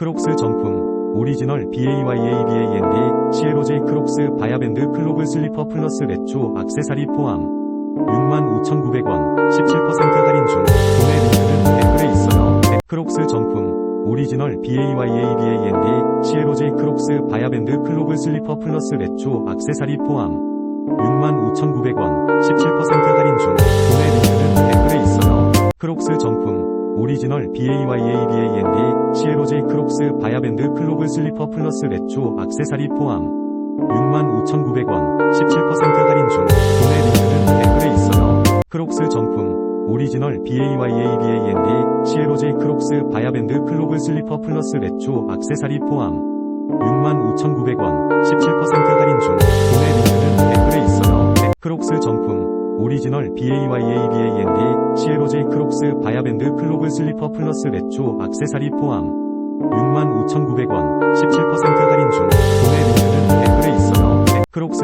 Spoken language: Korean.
크록스 정품 오리지널 BAYABAND 시에로제이 크록스 바야밴드 클로브 슬리퍼 플러스 레초 악세사리 포함. 65,900원 17% 할인 중 구매 링크는 댓글에 있어요. 크록스 정품 오리지널 BAYABAND 시에로제이 크록스 바야밴드 클로브 슬리퍼 플러스 레초 악세사리 포함. 65,900원 17% 할인 중 구매 링크는 댓글에 있어요. 크록스 정품 오리지널 BAYABAND 시에로제이 크록스 바야밴드 클로브 슬리퍼 플러스 레초 악세사리 포함 65,900원 17% 할인 중 구매 링크는 댓글에 있어요. 크록스 정품 오리지널 BAYABAND 시에로제이 크록스 바야밴드 클로브 슬리퍼 플러스 레초 악세사리 포함 65,900원 17% 할인 중 구매 링크는 댓글에 있어요. 크록스 정품 오리지널 BAYABAND 시에로제 이 크록스 바야밴드 클로브 슬리퍼 플러스 레초 악세사리 포함. 65,900원 17% 할인 중. 구매 링크는 댓글에 있어요. 크록스